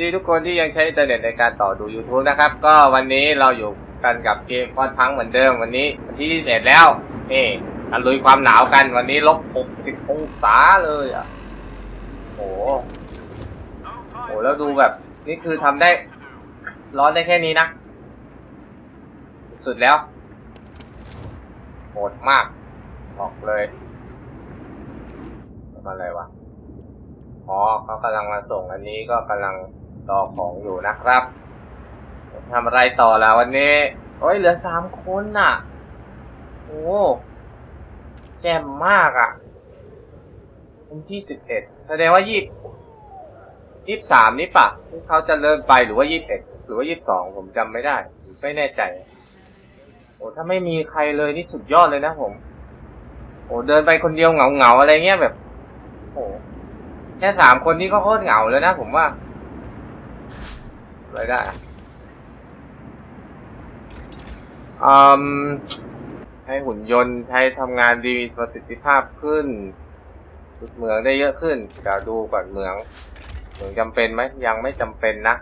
ดีทุกคนที่ยังใช้อินเทอร์เน็ตในการต่อดู YouTube นะครับ ก็วันนี้เราอยู่กันกับเกมฟอนพังเหมือนเดิมวันนี้วันที่ 21 แล้ว นี่ตะลุยความหนาวกันวันนี้ลบ 60 องศาเลยอะโอ้โหโหแล้วดูแบบ นี่คือทำได้ ร้อนได้แค่นี้นะ สุดแล้วโหดมาก บอกเลยอะไรวะอ๋อเขากำลังมาส่งอันนี้ก็กำลัง รอของอยู่นะครับทำอะไรต่อแล้ววันนี้ โอ้ยเหลือสามคนน่ะ โอ้แจ่มมากอะวันที่สิบเอ็ดแสดงว่ายี่ยี่สามนี่ปะที่เขาจะเริ่มไปหรือว่ายี่สิบเอ็ดหรือว่ายี่สิบสองผมจำไม่ได้ ไม่แน่ใจ โอ้ถ้าไม่มีใครเลยนี่สุดยอดเลยนะผม โอ้เดินไปคนเดียวเหงาเหงาๆอะไรเงี้ยแบบ โอ้แค่สามคนนี้ก็โคตรเหงาเลยนะผมว่า อะไรได้อืมให้หุ่นยนต์ใช้ทำงานดีมีประสิทธิภาพขึ้นขุดเหมืองได้เยอะขึ้นเดี๋ยวดูก่อนเหมือง เหมืองจำเป็นไหมยังไม่จำเป็นนะ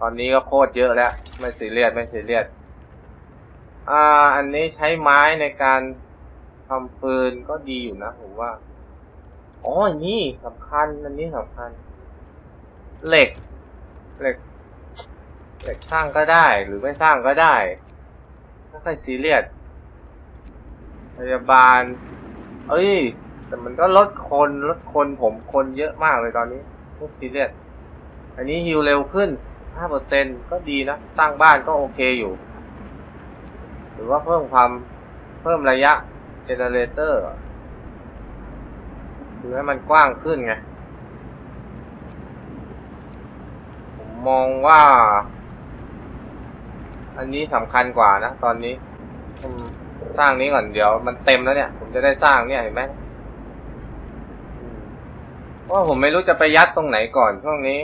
ตอนนี้ก็โคตรเยอะแล้ว ไม่ซีเรียสไม่ซีเรียสอ่า อันนี้ใช้ไม้ในการทำฟืนก็ดีอยู่นะผมว่า อ๋ออันนี่สำคัญ อันนี้สำคัญ เหล็ก เหล็ก เหล็กสร้างก็ได้หรือไม่สร้างก็ได้ไม่ค่อยซีเรียสพยาบาล เอ้ย แต่มันก็ลดคนลดคนผมคนเยอะมากเลยตอนนี้ไม่ซีเรียสอันนี้ฮิวเร็วขึ้น 5%ก็ดีนะ สร้างบ้านก็โอเคอยู่ หรือว่าเพิ่มความเพิ่มระยะเจเนเรเตอร์คือให้มันกว้างขึ้นไง ผมมองว่า อันนี้สำคัญกว่านะตอนนี้ผมสร้างนี้ก่อนเดี๋ยวมันเต็มแล้วเนี่ย ผมจะได้สร้างเนี่ยเห็นไหมเพราะว่าผมไม่รู้จะไปยัดตรงไหนก่อนช่วงนี้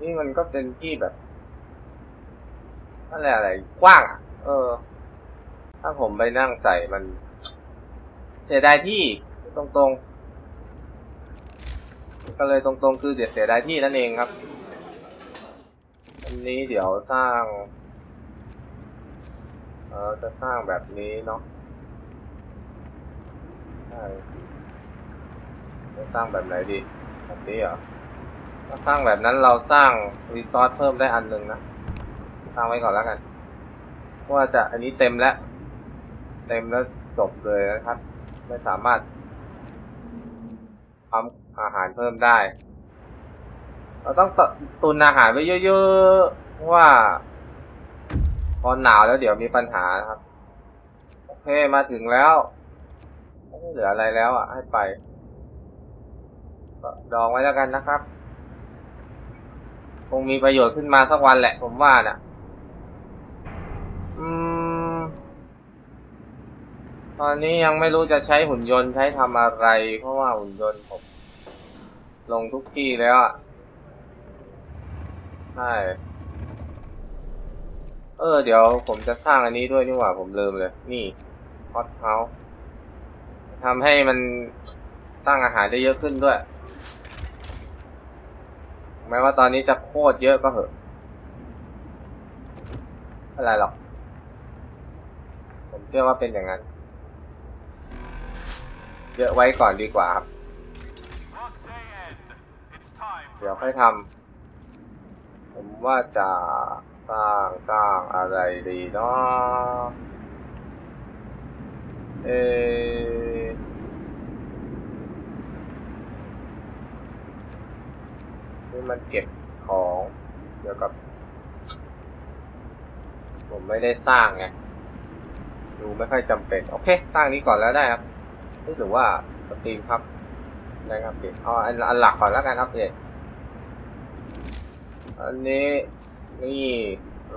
นี่มันก็เป็นที่แบบอะไรอะไรกว้างอะ เออ ถ้าผมไปนั่งใส่มัน เสียดายที่ตรงๆ ก็เลยตรงๆ คือเดี๋ยวเสียดายที่นั่นเองครับ อันนี้เดี๋ยวสร้าง เออจะสร้างแบบนี้เนาะใช่จะสร้างแบบไหนดี แบบนี้เหรอถ้าสร้างแบบนั้นเราสร้างรีซอสเพิ่มได้อันหนึ่งนะ สร้างไว้ก่อนแล้วกันเพราะว่าจะอันนี้เต็มแล้ว เต็มแล้วจบเลยนะครับ ไม่สามารถทำอาหารเพิ่มได้ เราต้องตตุนอาหารไว้เยอะๆเพราะว่า พอหนาวแล้วเดี๋ยวมีปัญหานะครับ โอเคมาถึงแล้วไม่เหลืออะไรแล้วอะ ให้ไปดองไว้แล้วกันนะครับ คงมีประโยชน์ขึ้นมาสักวันแหละ ผมว่าน่ะ อืม ตอนนี้ยังไม่รู้จะใช้หุ่นยนต์ใช้ทำอะไร เพราะว่าหุ่นยนต์ผม ลงทุกที่แล้วอะ ใช่ เออ เดี๋ยวผมจะสร้างอันนี้ด้วยนี่หว่า ผมลืมเลย นี่ฮอตเฮาส์ทำให้มันตั้างอาหารได้เยอะขึ้นด้วย แม้ว่าตอนนี้จะโคตรเยอะก็เหอะ อะไรหรอก ผมเชื่อว่าเป็นอย่างนั้น เยอะไว้ก่อนดีกว่าครับ เดี๋ยวค่อยทำ ผมว่าจะสร้างสร้างอะไรดีเนาะเออนี่มันเก็บของเกี่ยวกับ ผมไม่ได้สร้างไงดูไม่ค่อยจำเป็น โอเคสร้างนี้ก่อนแล้วได้ครับหรือว่าสตรีมครับได้ครับเด็เอาอันหลักก่อนแล้วกันครับเด็ อันนี้ นี่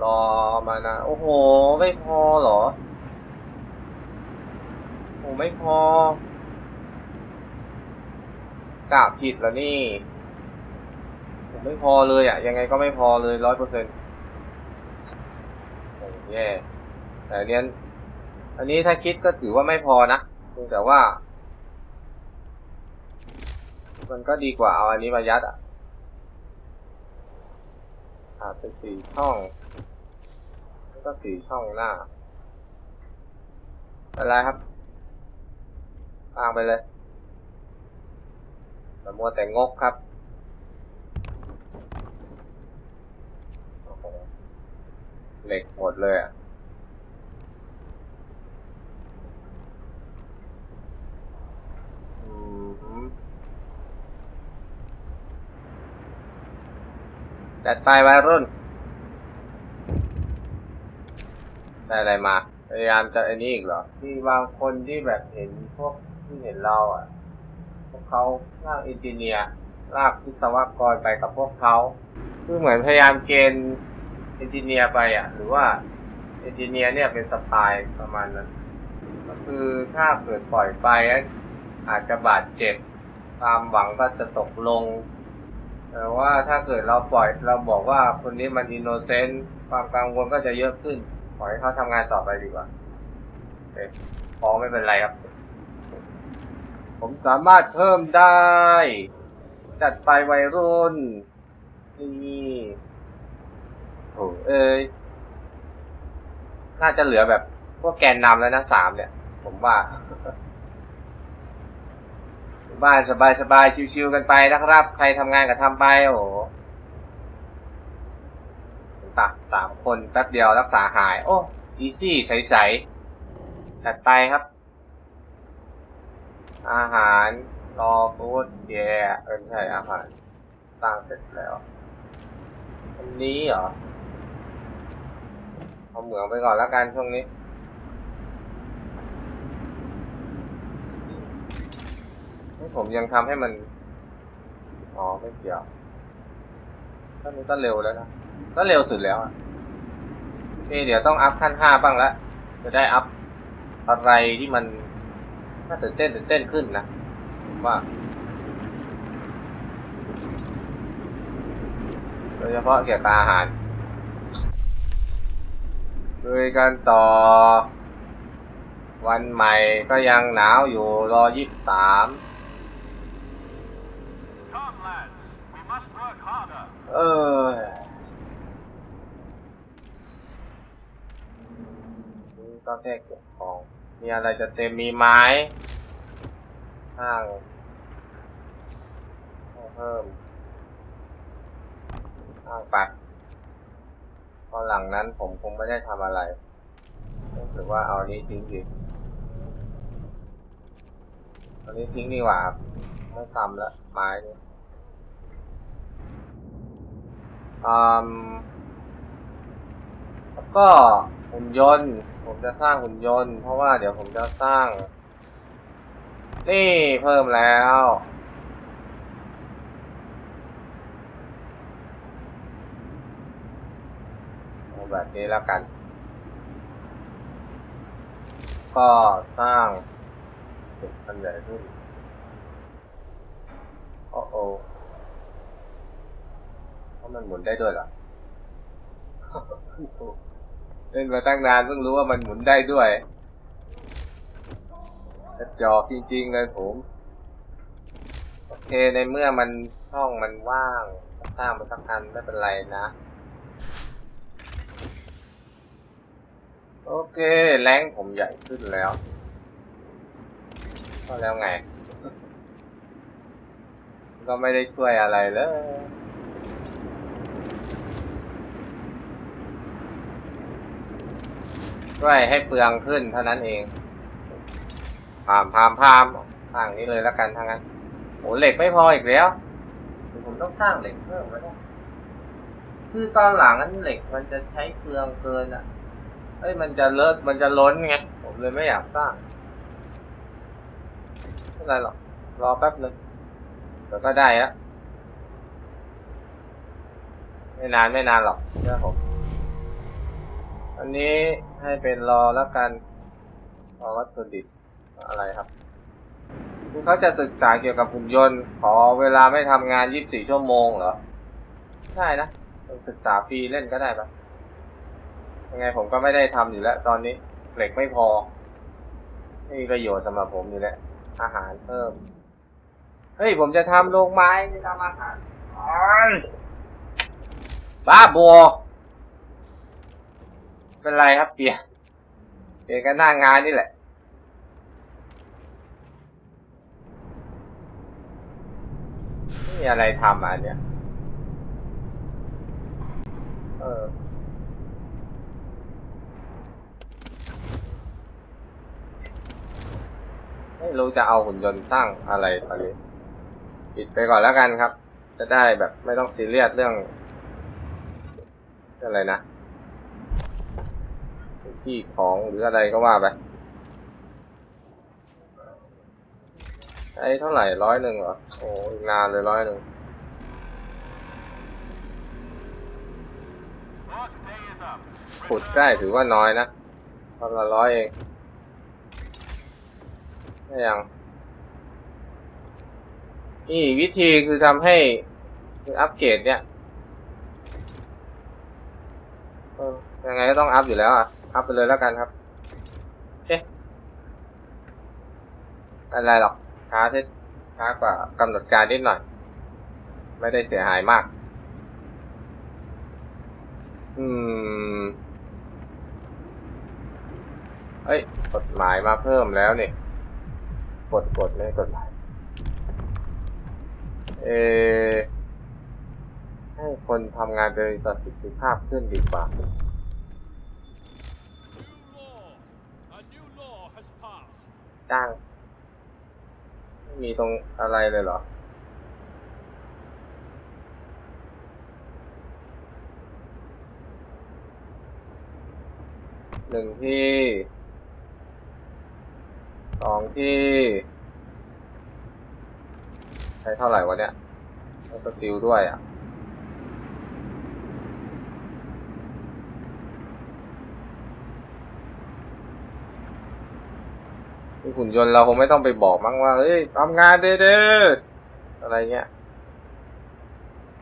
รอมานะ โอ้โห ไม่พอเหรอโอ้ไม่พอกะผิดแล้วนี่ผมไม่พอเลยอะยังไงก็ไม่พอเลยร้อยเปอร์เซ็นต์โอ้แย่แต่เนี้ยอันนี้ถ้าคิดก็ถือว่าไม่พอนะแต่ว่า มันก็ดีกว่าเอาอันนี้มายัดอะาดไปสี่ช่องแล้วก็สี่ช่องหน้าอะไรครับวางไปเลยแต่มัวแต่งกครับเหล็กหมดเลยอะอืม จัดไปวัยรุ่น ได้อะไรมา พยายามจะไอ้นี่อีกเหรอ ที่บางคนที่แบบเห็นพวกที่เห็นเราอะ พวกเขาลากอินจิเนียร์ลากวิศวกรไปกับพวกเขาคือเหมือนพยายามเกณฑ์เอนจิเนียร์ไปอะ หรือว่าเอนจิเนียร์เนี่ยเป็นสปายประมาณนั้น ก็คือถ้าเกิดปล่อยไปอะอาจจะบาดเจ็บความหวังก็จะตกลง แต่ว่าถ้าเกิดเราปล่อยเราบอกว่าคนนี้มันอินโนเซนต์ความกังวลก็จะเยอะขึ้น ปล่อยให้เขาทำงานต่อไปดีกว่าโอเคพอไม่เป็นไรครับ ผมสามารถเพิ่มได้ จัดไปวัยรุ่น นี่โอ้เอ้ยน่าจะเหลือแบบพวกแกนนำแล้วนะสามเนี่ย ผมว่า บ้านสบายสบายๆชิวๆกันไปนะครับ ใครทำงานก็ทำไปโอ้โหตะสามคนแป๊บเดียวรักษาหาย โอ้อีซี่ใสๆจัดไปครับ อาหารรอฟูดแย่เออไม่ใช่อาหารตั้งเสร็จแล้ว อันนี้เหรอ เอาเหมืองไปก่อนแล้วกันช่วงนี้ ให้ผมยังทำให้มัน อ๋อไม่เกี่ยวก็นี้ก็เร็วแล้วนะก็เร็วสุดแล้วอะนี่เดี๋ยวต้องอัพขั้นห้าบ้างละจะได้อัพอะไรที่มันน่าตื่นเต้นตื่นเต้นขึ้นนะว่าโดยเฉพาะเกี่ยวกับอาหาร โดยการต่อ วันใหม่ก็ยังหนาวอยู่รอยี่สิบสาม เออนี่ก็แค่เก็บของ มีอะไรจะเต็มมีไม้ข้างเพิ่มข้างปัดพอหลังนั้นผมคงไม่ได้ทำอะไรหรือว่าเอานี้ทิ้งดีอันนี้ทิ้งดีกว่าครับไม่ทำละไม้นี่ย อืม แล้วก็หุ่นยนต์ ผมจะสร้างหุ่นยนต์ เพราะว่าเดี๋ยวผมจะสร้าง นี่เพิ่มแล้ว แบบนี้แล้วกัน ก็สร้างเป็นอันใหญ่ขึ้นโอ้โอ มันหมุนได้ด้วยเหรอเล่นมาตั้งนานเพิ่งรู้ว่ามันหมุนได้ด้วยกระจอกจริงๆเลยผม โอเคในเมื่อมันช่องมันว่างสร้างมันสักอันไม่เป็นไรนะ โอเค แรงผมใหญ่ขึ้นแล้ว ก็แล้วไง ก็ไม่ได้ช่วยอะไรเลย ช่วยให้เปลืองขึ้นเท่านั้นเองพามพามพามสร้างนี้เลยแล้วกันทั้งนั้นโหเหล็กไม่พออีกแล้วผมต้องสร้างเหล็กเพิ่มแล้วคือตอนหลังนั้นเหล็กมันจะใช้เปลืองเกินอะเอ้ยมันจะเลอะมันจะล้นไงผมเลยไม่อยากสร้างไม่เป็นไรหรอกรอแป๊บนึงเดี๋ยวก็ได้แล้วไม่นานไม่นานหรอกเชื่อผม อันนี้ให้เป็นรอแล้วกันรอวัตถุดิบอะไรครับคือเขาจะศึกษาเกี่ยวกับหุ่นยนต์ ขอเวลาไม่ทำงาน 24 ชั่วโมงเหรอได้นะ ศึกษาฟรีเล่นก็ได้ปะยังไงผมก็ไม่ได้ทำอยู่แล้ว ตอนนี้เหล็กไม่พอ ไม่มีประโยชน์สำหรับผมอยู่แล้ว อาหารเพิ่ม เฮ้ย ผมจะทำโรงไม้จะทำอาหารอ้ายบ้าบอ เป็นไรครับเปลี่ยนเปลี่ยนกันหน้างานนี่แหละ ไม่มีอะไรทำอะเนี่ย เออไม่รู้จะเอาหุ่นยนต์สร้างอะไรตอนนี้ปิดไปก่อนแล้วกันครับ จะได้แบบไม่ต้องซีเรียสเรื่องเรื่องอะไรนะ ที่ของหรืออะไรก็ว่าไปไอ้เท่าไหร่ร้อยหนึ่งเหรอ โอ้อีกนานเลยร้อยหนึ่งขุดได้ถือว่าน้อยนะตอนละร้อยเองได้ยังนี่วิธีคือทำให้อัปเกรดเนี่ยยังไงก็ต้องอัพอยู่แล้วอะ อัพไปเลยแล้วกันครับเอ๊ะอะไรหรอกช้าที่ช้ากว่ากำหนดการนิดหน่อย ไม่ได้เสียหายมาก อืมเอ้ยกฎหมายมาเพิ่มแล้วนี่กดกดไม่กฎหมาย เอให้คนทำงานโดยประสิทธิภาพขึ้นดีกว่า passed. จ้างไม่มีตรงอะไรเลยเหรอ หนึ่งที่ สองที่ ใช้เท่าไหร่วะเนี่ยต้องสติลด้วยอะ หุ่นยนต์เราคงไม่ต้องไปบอกมั้งว่าเฮ้ยทำงานเด้ออะไรเงี้ย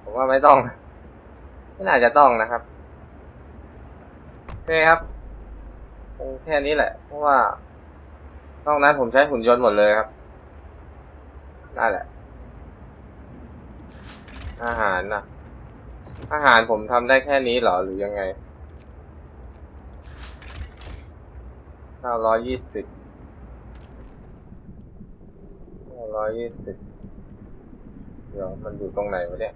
ผมว่าไม่ต้องไม่น่าจะต้องนะครับโอเคครับคงแค่นี้แหละ เพราะว่านอกนั้นผมใช้หุ่นยนต์หมดเลยครับนั่นแหละ อาหารนะอาหารผมทำได้แค่นี้เหรอหรือยังไงเก้าร้อยยี่สิบ ร้อยยี่สิบเดี๋ยวมันอยู่ตรงไหนวะเนี่ย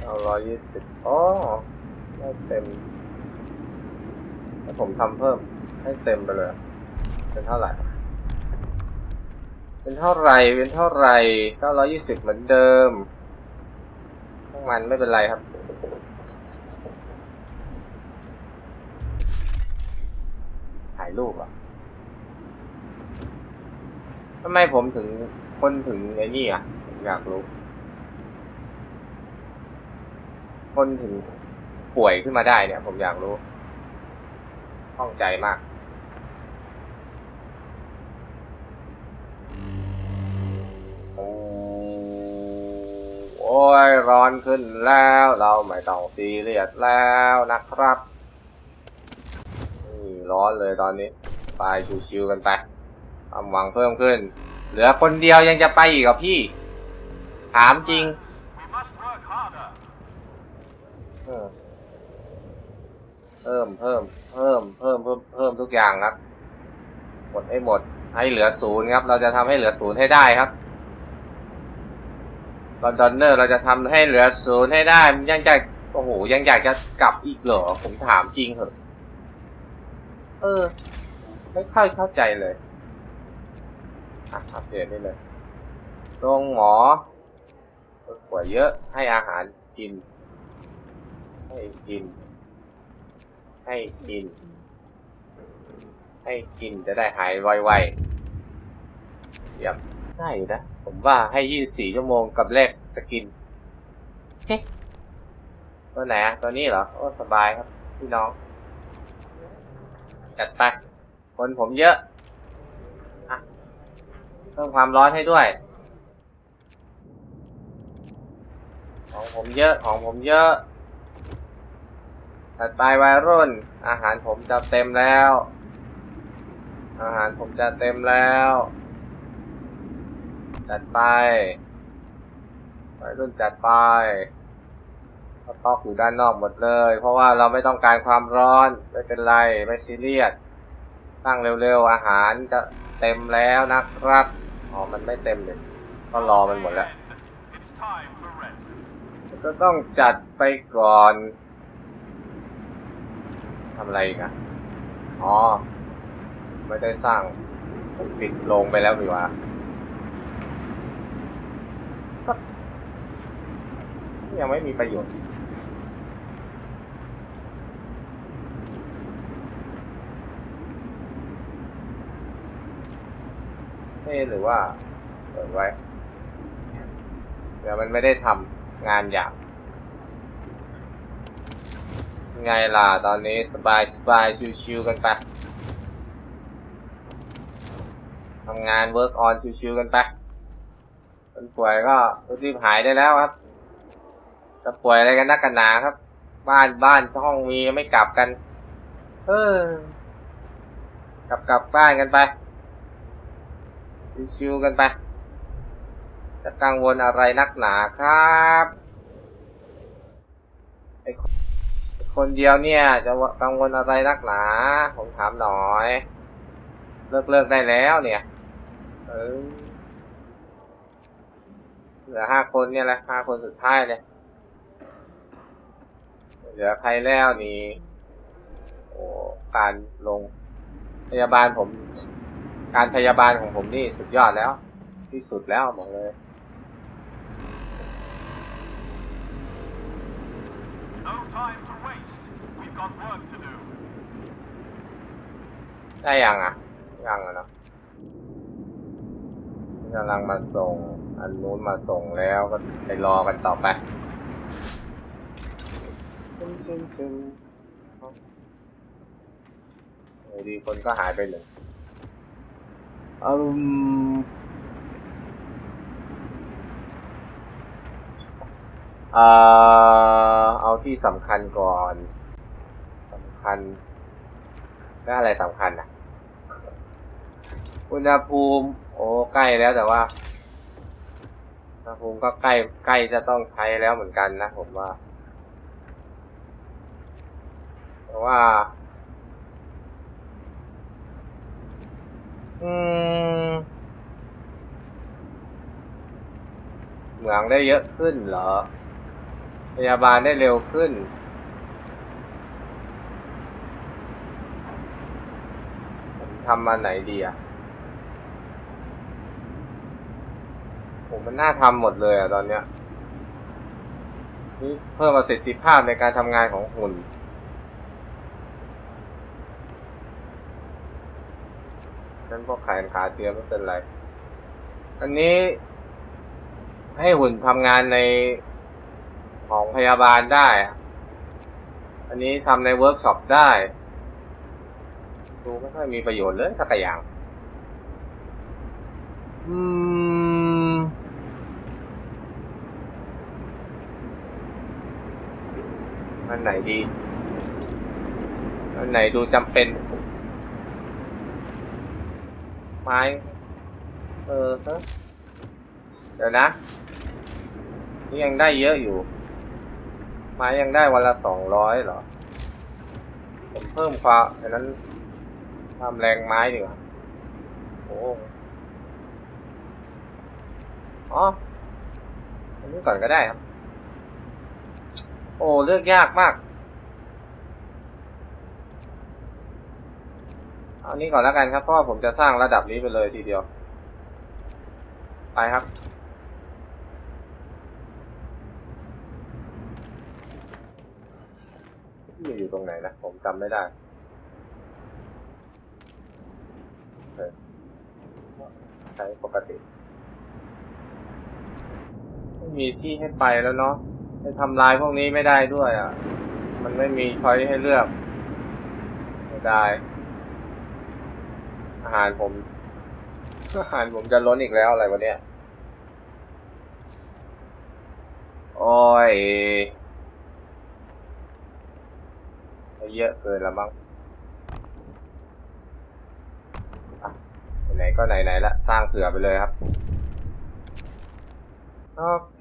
เอาร้อยยี่สิบอ๋อได้เต็มถ้าผมทำเพิ่มให้เต็มไปเลย เป็นเท่าไหร่ เป็นเท่าไหร่ เป็นเท่าไหร่เก้าร้อยยี่สิบเหมือนเดิมทั้งมันไม่เป็นไรครับถ่ายรูปอะ ทำไมผมถึงคนถึงไอ้นี่อะผมอยากรู้ คนถึงป่วยขึ้นมาได้เนี่ย ผมอยากรู้ข้องใจมากโอ้ยร้อนขึ้นแล้ว เราไม่ต้องซีเรียสแล้วนะครับร้อนเลยตอนนี้ ไปชิวๆกันไป ความหวังเพิ่มขึ้น เหลือคนเดียวยังจะไปอีกเหรอพี่ ถามจริงเพิ่มเพิ่ม เพิ่ม เพิ่ม เพิ่ม เพิ่มทุกอย่างครับ หมดให้หมด ให้เหลือศูนย์ครับ เราจะทำให้เหลือศูนย์ให้ได้ครับลอนดอนเนอร์เราจะทำให้เหลือศูนย์ให้ได้มันยังจะโอ้โห ยังอยากจะกลับอีกเหรอ ผมถามจริงเหรอเออ ไม่ค่อยเข้าใจเลย อะอัปเดตได้เลยโรงหมอคนป่วยเยอะ ให้อาหารกิน ให้กิน ให้กิน ให้กินจะได้หายไวๆเยี่ยมได้อยู่นะ ผมว่าให้24ชั่วโมงกับแลกสกินเฮ้ตัวไหนอะตัวนี้เหรอ โอ้ สบายครับ พี่น้อง จัดไป คนผมเยอะอะ เพิ่มความร้อนให้ด้วย ของผมเยอะของผมเยอะถัดไปวัยรุ่น อาหารผมจะเต็มแล้ว อาหารผมจะเต็มแล้วจัดไปวัยรุ่นจัดไปสต็อกอยู่ด้านนอกหมดเลย เพราะว่าเราไม่ต้องการความร้อน ไม่เป็นไร ไม่ซีเรียสตั้งเร็วๆ อาหารจะเต็มแล้วนะครับ อ๋อมันไม่เต็มเลยก็รอมันหมดแล้ว ก็ต้องจัดไปก่อนทำอะไรอีกอะอ๋อ ไม่ได้สร้างผมปิดลงไปแล้วดีกว่าก็ยังไม่มีประโยชน์ เอ๊หรือว่าเปิดไว้เดี๋ยวมันไม่ได้ทำงานอย่างไงล่ะ ตอนนี้สบายสบายชิวๆกันไปทำงาน work on ชิวๆกันไปคนป่วยก็รีบหายได้แล้วครับ จะป่วยอะไรกันนักกันหนาครับ บ้านบ้านห้องมีไม่กลับกัน เออกลับกลับบ้านกันไป ชิวๆกันไป จะกังวลอะไรนักหนาครับไอคนไอ้คนเดียวเนี่ย จะกังวลอะไรนักหนา ผมถามหน่อย เลิกเลิกได้แล้วเนี่ย เออเหลือห้าคนเนี่ยแหละห้าคนสุดท้ายเลยเหลือใครแล้วนี่ โอ้การลงพยาบาลผม การพยาบาลของผมนี่สุดยอดแล้ว ที่สุดแล้วบอกเลย No time to waste. We've got work to do. ได้ยังอะ ยังอะเนาะกำลังมาส่ง อันนู้นมาส่งแล้วก็ไปรอกันต่อไปซึมซึมซึมโอ้ดีคนก็หายไปหนึ่ง อืมเอ่อเอาที่สำคัญก่อนสำคัญแล้วอะไรสำคัญอะ อุณหภูมิ โอ้ใกล้แล้วแต่ว่าอุณหภูมิก็ใกล้ใกล้จะต้องใช้แล้วเหมือนกันนะผมว่าแต่ว่า อืมเหมืองได้เยอะขึ้นเหรอ พยาบาลได้เร็วขึ้น ผมทำมาไหนดีอะผมมันน่าทำหมดเลยอะตอนเนี้ยนี่เพิ่มประสิทธิภาพในการทำงานของหุ่น ฉันพวกแขนขาเทียมไม่เป็นไร อันนี้ให้หุ่นทำงานในของพยาบาลได้อะอันนี้ทำในเวิร์กช็อปได้ ดูไม่ค่อยมีประโยชน์เลยสักอย่าง อืม อันไหนดี อันไหนดูจำเป็น ไม้ เออฮะเดี๋ยวนะนี่ยังได้เยอะอยู่ ไม้ยังได้วันละสองร้อยเหรอ ผมเพิ่มความอันนั้นความแรงไม้ดีกว่าโอ้อ๋ออันนี้ก่อนก็ได้ครับ โอ้ เลือกยากมาก เอานี้ก่อนแล้วกันครับ เพราะว่าผมจะสร้างระดับนี้ไปเลยทีเดียว ไปครับที่อยู่ตรงไหนนะ ผมจำไม่ได้ใช้ปกติ ไม่มีที่ให้ไปแล้วเนาะไปทำลายพวกนี้ไม่ได้ด้วยอะ มันไม่มีช้อยให้เลือก ไม่ได้ หารผมอาหารผมจะล้นอีกแล้วอะไรวะเนี่ยโอ้ยเยอะเกินละมั้งอะไหนก็ไหนๆละ สร้างเผื่อไปเลยครับ โอเค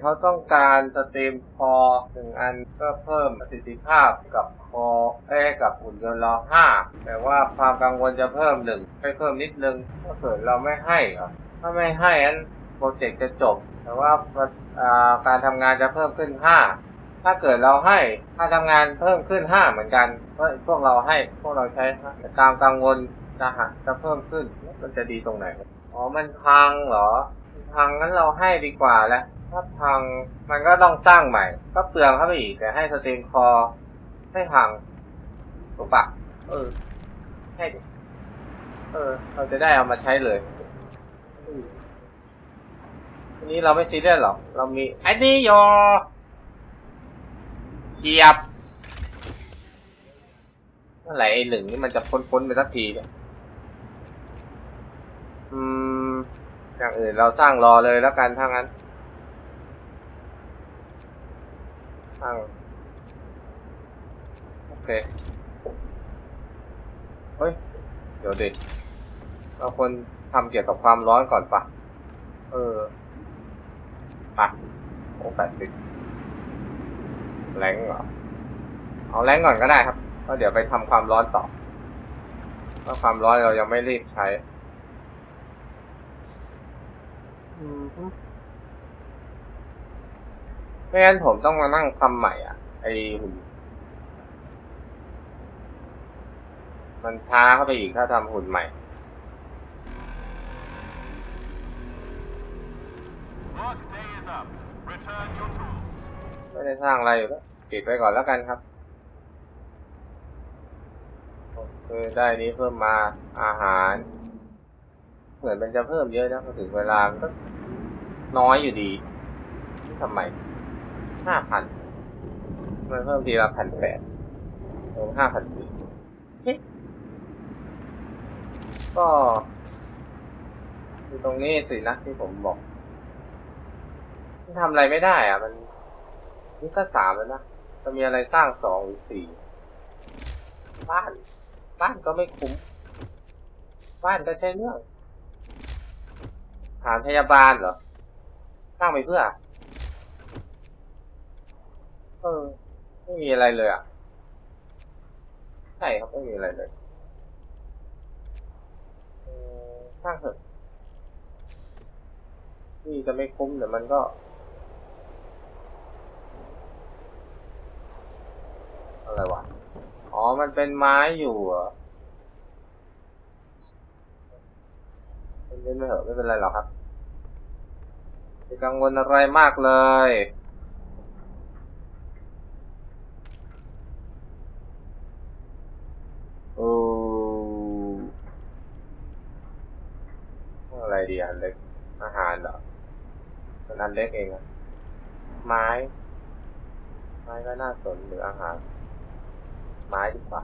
เขาต้องการสตรีมคอหนึ่งอันเพื่อเพิ่มประสิทธิภาพกับคอเอ้กับหุ่นยนต์เราห้าแต่ว่าความกังวลจะเพิ่มหนึ่งไปเพิ่มนิดนึงถ้าเกิดเราไม่ให้เหรอถ้าไม่ให้อันโปรเจกต์จะจบ แต่ว่าการทำงานจะเพิ่มขึ้นห้าถ้าเกิดเราให้ค่าทำงานเพิ่มขึ้นห้าเหมือนกันเพราะพวกเราให้พวกเราใช้แต่ตามกังวลจะหักจะเพิ่มขึ้นมันจะดีตรงไหนอ๋อมันพังเหรอ พังงั้นเราให้ดีกว่าแหละถ้าพังมันก็ต้องสร้างใหม่ ก็เปลืองเข้าไปอีกแต่ให้สเตรีมคอไม่พังถูกปะเออ ให้ดิเออ เราจะได้เอามาใช้เลยอืมทีนี้เราไม่ซีเรียสหรอก เรามีไอ้นี่โยเทียบเมื่อไหร่ไอ้หนึ่งนี่มันจะพ้นๆไปสักทีเนี่ยอืม อย่างอื่นเราสร้างรอเลยแล้วกันถ้างั้นสร้างโอเคเฮ้ย เดี๋ยวดิเราควรทำเกี่ยวกับความร้อนก่อนปะเออปะโอ้แปดสิบแรงเหรอ เอาแรงก่อนก็ได้ครับแล้วเดี๋ยวไปทำความร้อนต่อเพราะความร้อนเรายังไม่รีบใช้ อืมฮึ ไม่งั้นผมต้องมานั่งทำใหม่อะ ไอหุ่นมันช้าเข้าไปอีกถ้าทำหุ่นใหม่ Work day is up. Return your tools. ไม่ได้สร้างอะไรอยู่แล้วปิดไปก่อนแล้วกันครับโอเคได้นี้เพิ่มมาอาหาร เหมือนมันจะเพิ่มเยอะนะพอถึงเวลามันก็ น้อยอยู่ดีทำไมห้าพันมันเพิ่มทีละพันแปดลงห้าพันสี่ก็คือตรงนี้สินะที่ผมบอกมันทำอะไรไม่ได้อะ มันนี่ก็สามแล้วนะจะมีอะไรสร้างสองหรือสี่บ้าน บ้านก็ไม่คุ้ม บ้านก็ใช้เรื่องฐานพยาบาลเหรอ ร้างไปเพื่อ เออ ไม่มีอะไรเลยอะ ใช่ครับ ไม่มีอะไรเลยสร้างเถอะนี่จะไม่คุ้มแต่มันก็อะไรวะ อ๋อ มันเป็นไม้อยู่เหรอเล่นไม่เหอะไม่เป็นไรหรอกครับ ไม่กังวลอะไรมากเลย โอ้อะไรดีอันเล็ก อาหารเหรอเป็นอันเล็กเองอะไม้ ไม้ก็น่าสนหรืออาหาร ไม้ดีกว่า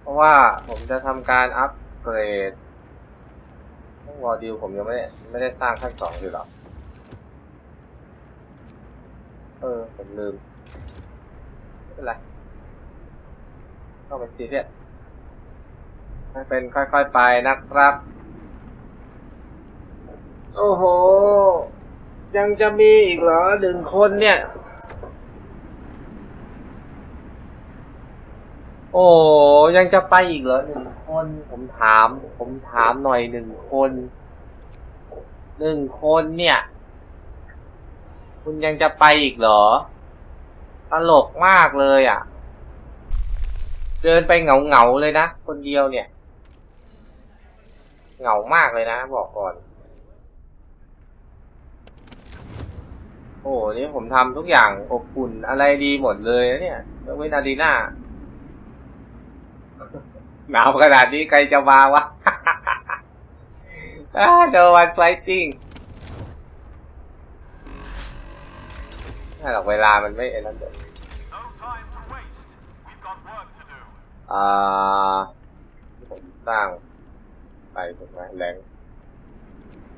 เพราะว่าผมจะทำการอัปเกรด ต้องวอดิวผมยังไม่ได้ไม่ได้สร้างขั้นสองอยู่หรอกเออ ผมลืมไม่เป็นไรต้องไปซีเรียสให้เป็นค่อยๆไปนะครับ โอ้โห ยังจะมีอีกเหรอหนึ่งคนเนี่ย โอ้ยังจะไปอีกเหรอหนึ่งคน ผมถาม ผมถามหน่อยหนึ่งคนหนึ่งคนเนี่ย คุณยังจะไปอีกเหรอ ตลกมากเลยอะ เดินไปเหงาเหงาเลยนะ คนเดียวเนี่ย เหงามากเลยนะ บอกก่อน โอ้นี่ผมทำทุกอย่างอบอุ่นอะไรดีหมดเลยนะเนี่ยยกเว้นอารีนา หนาวขนาดนี้ใครจะมาวะเดวันไฟติ้งไม่หรอกเวลามันไม่ไอ้นั่นเดี๋ยว No time to waste. We've got work to do. อ่าผมสร้างไปถูกไหมแรง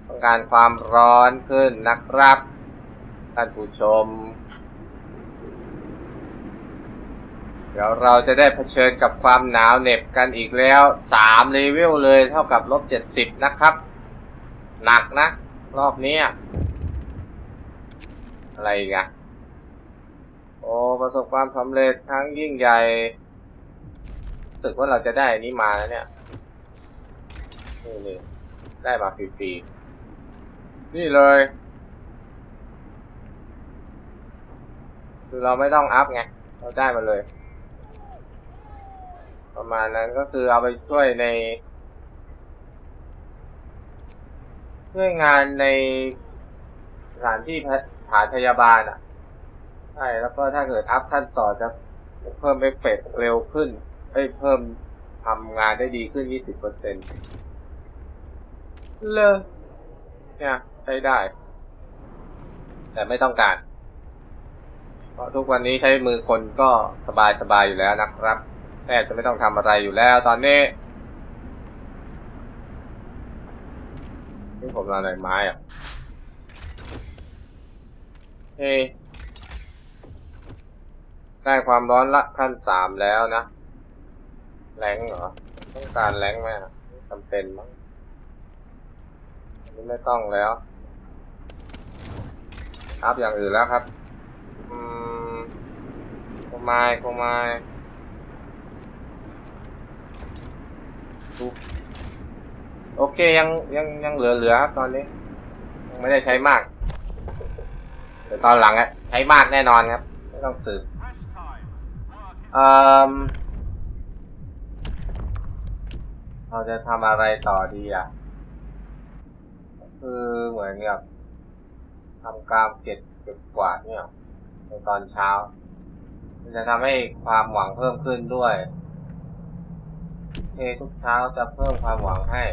ต้องการความร้อนขึ้นนะครับ ท่านผู้ชม เดี๋ยวเราจะได้เผชิญกับความหนาวเหน็บกันอีกแล้วสามเลเวลเลยเท่ากับลบเจ็ดสิบนะครับ หนักนะ รอบนี้ อะไรอีกอะโอ้ประสบความสำเร็จครั้งยิ่งใหญ่รู้สึกว่าเราจะได้นนี้มาแล้วเนี่ย นี่นี่ได้มาฟรีๆนี่เลย คือเราไม่ต้องอัพไง เราได้มาเลย ประมาณนั้นก็คือเอาไปช่วยใน ช่วยงานในสถานที่พสถานพยาบาลอะ ใช่ แล้วก็ถ้าเกิดอัพขั้นต่อจะเพิ่มเอฟเฟกต์เร็วขึ้นเอ้ยเพิ่มทำงานได้ดีขึ้น 20%เปอร์เซ็นต์เลยเนี่ยใช้ได้ แต่ไม่ต้องการ เพราะทุกวันนี้ใช้มือคนก็สบายสบายๆอยู่แล้วนะครับ ทบจะไม่ต้องทำอะไรอยู่แล้วตอนนี้นี่ผมทำอะไม้อะเฮ้ได้ความร้อนละขั้นสามแล้วนะ แรงเหรอ ต้องการแรงไหมจำเป็นมั้งอันนี้ไม่ต้องแล้วอัพอย่างอื่นแล้วครับ อืมโคไมายโคไมาย ดูโอเคยังยังยังเหลือเหลือครับตอนนี้ยังไม่ได้ใช้มากเดี๋ยวตอนหลังอะใช้มากแน่นอนครับ ไม่ต้องสืบเออเราจะทำอะไรต่อดีอะ คือเหมือนกับทำการเก็บเก็บกวาดเนี่ยในตอนเช้า จะทำให้ความหวังเพิ่มขึ้นด้วย เอทุกเช้าจะเพิ่มความหวังให้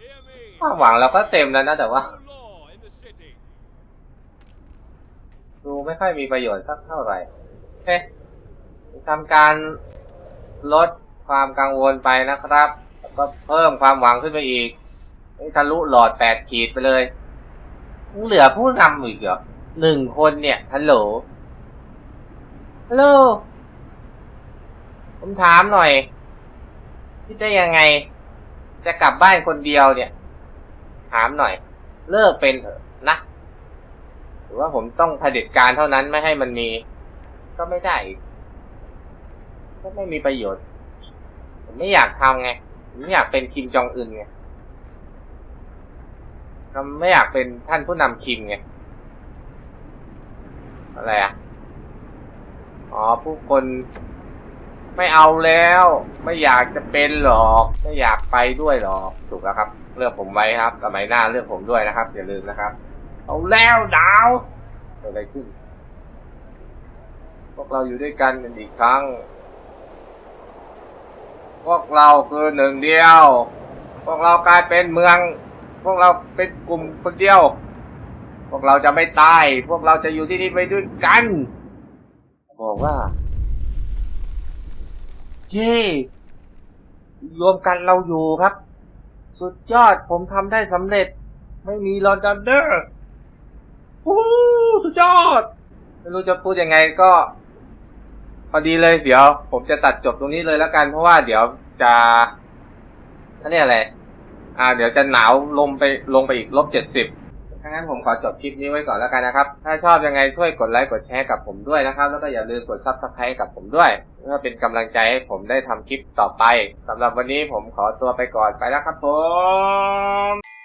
Hear me. ความหวังเราก็เต็มแล้วนะแต่ว่า No law in the city. ดูไม่ค่อยมีประโยชน์สักเท่าไหร่เอ๊ะทำการลดความกังวลไปนะครับแล้วก็เพิ่มความหวังขึ้นไปอีกนี่ทะลุหลอดแปดขีดไปเลยยังเหลือผู้นำอีกเหรอหนึ่งคนเนี่ยฮัลโหลฮัลโหลผมถามหน่อย คิดได้ยังไง จะกลับบ้านคนเดียวเนี่ย ถามหน่อย เลิกเป็นเถอะนะหรือว่าผมต้องเผด็จการเท่านั้นไม่ให้มันมี ก็ไม่ได้อีกก็ไม่มีประโยชน์ ผมไม่อยากทำไงผมไม่อยากเป็นคิมจองอึนไงผมไม่อยากเป็นท่านผู้นำคิมไงอะไรอะ อ๋อ ผู้คน ไม่เอาแล้ว ไม่อยากจะเป็นหรอก ไม่อยากไปด้วยหรอกถูกแล้วครับ เลือกผมไว้ครับ สมัยหน้าเลือกผมด้วยนะครับ อย่าลืมนะครับ เอาแล้วดาวเกิดอะไรขึ้น พวกเราอยู่ด้วยกันกันอีกครั้ง พวกเราคือหนึ่งเดียว พวกเรากลายเป็นเมือง พวกเราเป็นกลุ่มคนเดียว พวกเราจะไม่ตาย พวกเราจะอยู่ที่นี่ไปด้วยกัน บอกว่า เย้รวมกันเราอยู่ครับ สุดยอดผมทำได้สำเร็จ ไม่มีลอนดอนเดอร์โอ้สุดยอด ไม่รู้จะพูดยังไงก็ พอดีเลย เดี๋ยว ผมจะตัดจบตรงนี้เลยแล้วกัน เพราะว่าเดี๋ยวจะนั่นนี่อะไร อ่า เดี๋ยวจะหนาวลงไปลงไปอีกลบเจ็ดสิบ ถ้างั้นผมขอจบคลิปนี้ไว้ก่อนแล้วกันนะครับ ถ้าชอบยังไงช่วยกดไลค์กดแชร์กับผมด้วยนะครับ แล้วก็อย่าลืมกดซับสไครต์กับผมด้วย เพื่อเป็นกำลังใจให้ผมได้ทำคลิปต่อไปสำหรับวันนี้ผมขอตัวไปก่อนไปแล้วครับผม